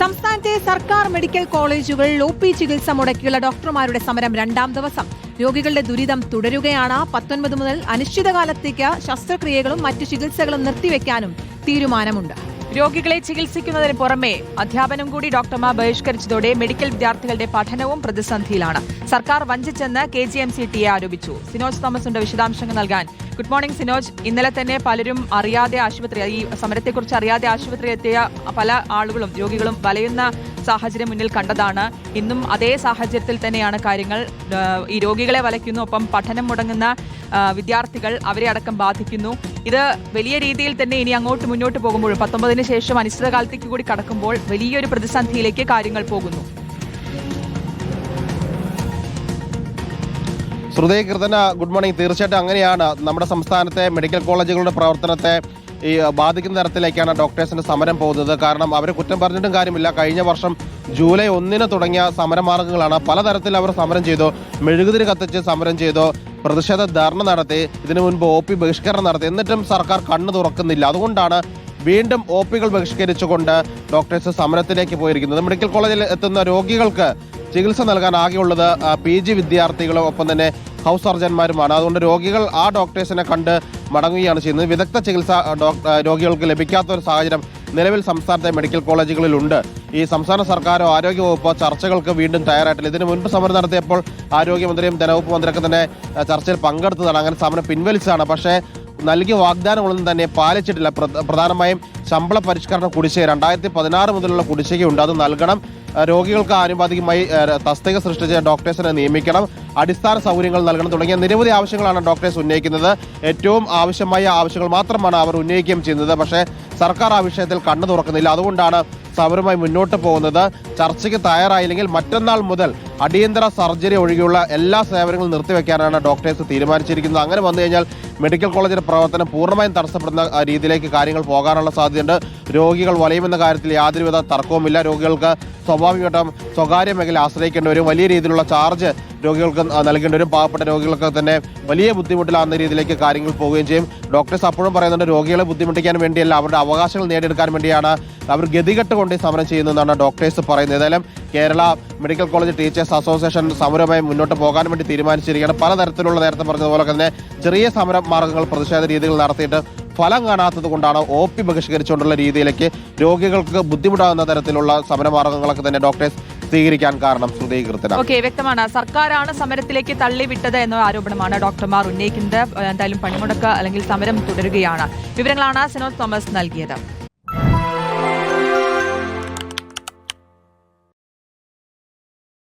സംസ്ഥാനത്തെ സർക്കാർ മെഡിക്കൽ കോളേജുകളിൽ ഒ പി ചികിത്സ മുടക്കിയുള്ള ഡോക്ടർമാരുടെ സമരം രണ്ടാം ദിവസം. രോഗികളുടെ ദുരിതം തുടരുകയാണ്. പത്തൊൻപത് മുതൽ അനിശ്ചിതകാലത്തേക്ക് ശസ്ത്രക്രിയകളും മറ്റു ചികിത്സകളും നിർത്തിവെക്കാനും തീരുമാനമുണ്ട്. രോഗികളെ ചികിത്സിക്കുന്നതിന് പുറമെ അധ്യാപനം കൂടി ഡോക്ടർമാർ ബഹിഷ്കരിച്ചതോടെ മെഡിക്കൽ വിദ്യാർത്ഥികളുടെ പഠനവും പ്രതിസന്ധിയിലാണ്. സർക്കാർ വഞ്ചിച്ചെന്ന് K G M C T A ആരോപിച്ചു. സിനോജ് തോമസ് ഉണ്ട് വിശദാംശങ്ങൾ നൽകാൻ ഗുഡ് മോർണിംഗ് സിനോജ് ഇന്നലെ തന്നെ പലരും അറിയാതെ ആശുപത്രി ഈ സമരത്തെക്കുറിച്ച് അറിയാതെ ആശുപത്രി എത്തിയ പല ആളുകളും രോഗികളും വലയുന്ന സാഹചര്യം മുന്നിൽ കണ്ടതാണ്. ഇന്നും അതേ സാഹചര്യത്തിൽ തന്നെയാണ് കാര്യങ്ങൾ. ഈ രോഗികളെ വലയ്ക്കുന്നു ഒപ്പം പഠനം മുടങ്ങുന്ന വിദ്യാർത്ഥികൾ അവരെ അടക്കം ബാധിക്കുന്നു. ഇത് വലിയ രീതിയിൽ തന്നെ ഇനി അങ്ങോട്ട് മുന്നോട്ട് പോകുമ്പോൾ പത്തൊമ്പതിന് ശേഷം അനിശ്ചിതകാലത്തേക്ക് കൂടി കടക്കുമ്പോൾ വലിയൊരു പ്രതിസന്ധിയിലേക്ക് കാര്യങ്ങൾ പോകുന്നു. ശ്രുതി കീർത്തന ഗുഡ് മോർണിംഗ് തീർച്ചയായിട്ടും അങ്ങനെയാണ്. നമ്മുടെ സംസ്ഥാനത്തെ മെഡിക്കൽ കോളേജുകളുടെ പ്രവർത്തനത്തെ ഈ ബാധിക്കുന്ന തരത്തിലേക്കാണ് ഡോക്ടേഴ്സിന്റെ സമരം പോകുന്നത്. കാരണം അവരെ കുറ്റം പറഞ്ഞിട്ടും കാര്യമില്ല. കഴിഞ്ഞ വർഷം ജൂലൈ ഒന്നിന് തുടങ്ങിയ സമരമാർഗങ്ങളാണ് പലതരത്തിൽ അവർ സമരം ചെയ്തു. മെഴുകുതിരി കത്തിച്ച് സമരം ചെയ്തു. പ്രതിഷേധ ധർണ നടത്തി. ഇതിനു മുൻപ് ഒ പി ബഹിഷ്കരണം നടത്തി. എന്നിട്ടും സർക്കാർ കണ്ണു തുറക്കുന്നില്ല. അതുകൊണ്ടാണ് വീണ്ടും ഒ പികൾ ബഹിഷ്കരിച്ചുകൊണ്ട് ഡോക്ടേഴ്സ് സമരത്തിലേക്ക് പോയിരിക്കുന്നത്. മെഡിക്കൽ കോളേജിൽ എത്തുന്ന രോഗികൾക്ക് ചികിത്സ നൽകാൻ ആകെയുള്ളത് പി ജി വിദ്യാർത്ഥികളും ഒപ്പം തന്നെ ഹൗസ് സർജന്മാരുമാണ് അതുകൊണ്ട് രോഗികൾ ആ ഡോക്ടേഴ്സിനെ കണ്ട് മടങ്ങുകയാണ് ചെയ്യുന്നത്. വിദഗ്ധ ചികിത്സ രോഗികൾക്ക് ലഭിക്കാത്ത ഒരു സാഹചര്യം നിലവിൽ സംസ്ഥാനത്തെ മെഡിക്കൽ കോളേജുകളിലുണ്ട്. ഈ സംസ്ഥാന സർക്കാരോ ആരോഗ്യവകുപ്പോ ചർച്ചകൾക്ക് വീണ്ടും തയ്യാറായിട്ടില്ല. ഇതിനു മുൻപ് സമരം നടത്തിയപ്പോൾ ആരോഗ്യമന്ത്രിയും ധനവകുപ്പ് മന്ത്രിയൊക്കെ തന്നെ ചർച്ചയിൽ പങ്കെടുത്തതാണ്. അങ്ങനെ സമരം പിൻവലിച്ചതാണ്. പക്ഷേ നൽകിയ വാഗ്ദാനങ്ങളൊന്നും തന്നെ പാലിച്ചിട്ടില്ല. പ്രധാനമായും ശമ്പള പരിഷ്കരണ കുടിശ്ശിക. രണ്ടായിരത്തി പതിനാറ് മുതലുള്ള കുടിശ്ശികയുണ്ട് അത് നൽകണം. രോഗികൾക്ക് ആനുപാതികമായി തസ്തിക സൃഷ്ടിച്ച ഡോക്ടേഴ്സിനെ നിയമിക്കണം. അടിസ്ഥാന സൗകര്യങ്ങൾ നൽകണം തുടങ്ങിയ നിരവധി ആവശ്യങ്ങളാണ് ഡോക്ടേഴ്സ് ഉന്നയിക്കുന്നത്. ഏറ്റവും ആവശ്യമായ ആവശ്യങ്ങൾ മാത്രമാണ് അവർ ഉന്നയിക്കുകയും ചെയ്യുന്നത്. പക്ഷേ സർക്കാർ ആ വിഷയത്തിൽ കണ്ണു തുറക്കുന്നില്ല. അതുകൊണ്ടാണ് സമരവുമായി മുന്നോട്ട് പോകുന്നത്. ചർച്ചയ്ക്ക് തയ്യാറായില്ലെങ്കിൽ മറ്റന്നാൾ മുതൽ അടിയന്തര സർജറി ഒഴികെയുള്ള എല്ലാ സേവനങ്ങളും നിർത്തിവെക്കാനാണ് ഡോക്ടേഴ്സ് തീരുമാനിച്ചിരിക്കുന്നത്. അങ്ങനെ വന്നു കഴിഞ്ഞാൽ മെഡിക്കൽ കോളേജിന്റെ പ്രവർത്തനം പൂർണമായും തടസ്സപ്പെടുന്ന രീതിയിലേക്ക് കാര്യങ്ങൾ പോകാനുള്ള സാധ്യതയുണ്ട്. രോഗികൾ വലയുമെന്ന കാര്യത്തിൽ യാതൊരുവിധ തർക്കവുമില്ല. രോഗികൾക്ക് സ്വാഭാവികമായിട്ടും സ്വകാര്യ മേഖല ആശ്രയിക്കേണ്ടി വരും. വലിയ രീതിയിലുള്ള ചാർജ് രോഗികൾക്ക് നൽകേണ്ടി വരും പാവപ്പെട്ട രോഗികൾക്ക് തന്നെ വലിയ ബുദ്ധിമുട്ടിലാകുന്ന രീതിയിലേക്ക് കാര്യങ്ങൾ പോവുകയും ചെയ്യും. ഡോക്ടേഴ്സ് അപ്പോഴും പറയുന്നുണ്ട് രോഗികളെ ബുദ്ധിമുട്ടിക്കാൻ വേണ്ടിയല്ല അവരുടെ അവകാശങ്ങൾ നേടിയെടുക്കാൻ വേണ്ടിയാണ് അവർ ഗതികെട്ട് കൊണ്ട് സമരം ചെയ്യുന്നതെന്നാണ് ഡോക്ടേഴ്സ് പറയുന്നത്. ഏതായാലും Kerala medical college teachers association സമരവുമായി മുന്നോട്ട് പോകാൻ വേണ്ടി തീരുമാനിച്ചിരിക്കുകയാണ്. പലതരത്തിലുള്ള നേരത്തെ പറഞ്ഞതുപോലെ തന്നെ ചെറിയ സമര മാർഗങ്ങൾ പ്രതിഷേധ രീതികൾ നടത്തിയിട്ട് ഫലം കാണാത്തത് കൊണ്ടാണ് ഒ പി ബഹിഷ്കരിച്ചുകൊണ്ടുള്ള രീതിയിലേക്ക് രോഗികൾക്ക് ബുദ്ധിമുട്ടാകുന്ന തരത്തിലുള്ള സമരമാർഗങ്ങളൊക്കെ തന്നെ ഡോക്ടേഴ്സ് സ്വീകരിക്കാൻ കാരണം ശ്രുതീകൃതരാണ് ഓക്കെ വ്യക്തമാണ്. സർക്കാരാണ് സമരത്തിലേക്ക് തള്ളിവിട്ടത് എന്ന ആരോപണമാണ് ഡോക്ടർമാർ ഉന്നയിക്കുന്നത്. എന്തായാലും പണിമുടക്ക് അല്ലെങ്കിൽ സമരം തുടരുകയാണ്. വിവരങ്ങളാണ് സിനോസ് തോമസ് നൽകിയത്.